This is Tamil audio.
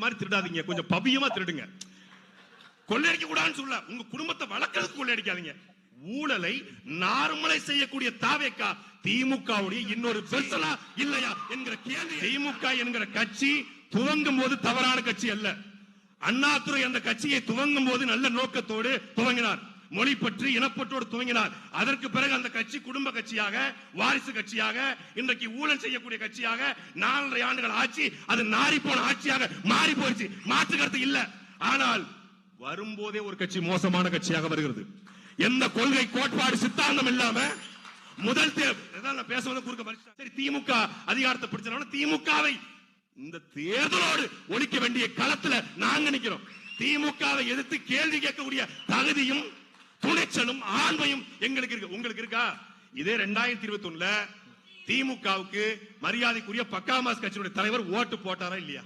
மாதிரி திருடாதீங்க. கொஞ்சம் பவியமா திருடுங்க. கொள்ளையடிக்க கூடாதுன்னு சொல்ல உங்க குடும்பத்தை வளர்க்கறதுக்கு கொள்ளையடிக்காதீங்க. ஊழலை நார்மலை செய்யக்கூடிய தாவேக்கா திமுகவுடைய இன்னொரு பெர்சனா இல்லையா என்கிற கேள்வி. திமுக என்கிற கட்சி துவங்கும் போது தவறான கட்சி அல்ல. அண்ணாதுரை அந்த கட்சியை துவங்கும் போது நல்ல நோக்கத்தோடு துவங்கினார். மொழி பற்றி இனப்பற்றோடு துவங்கினார். அதற்கு பிறகு அந்த கட்சி குடும்ப கட்சியாக வாரிசு கட்சியாக இன்றைக்கு ஊழல் செய்யக்கூடிய கட்சியாக நாலரை ஆண்டுகள் ஆட்சி அது நாரி போன ஆட்சியாக மாறி போயிடுச்சு. மாற்று கருத்து இல்ல. ஆனால் வரும்போதே ஒரு கட்சி மோசமான கட்சியாக வருகிறது. எந்த கொள்கை கோட்பாடு சித்தாந்தம் இல்லாம முதல் நான் பேசுவது குறுக்க சரி திமுக அதிகாரத்தை பிடிச்சனால திமுகவை இந்த தேர்தலோடு ஒழிக்க வேண்டிய களத்துல நாங்க நிக்கிறோம். திமுகவை எதிர்த்து கேள்வி கேட்கக்கூடிய தகுதியும் துணிச்சலும் ஆண்மையும் எங்களுக்கு இருக்கு. உங்களுக்கு இருக்கா? இதே ரெண்டாயிரத்தி இருபத்தி ஒண்ணுல திமுகவுக்கு மரியாதைக்குரிய பக்காமாஸ் கட்சியினுடைய தலைவர் ஓட்டு போட்டாரா இல்லையா?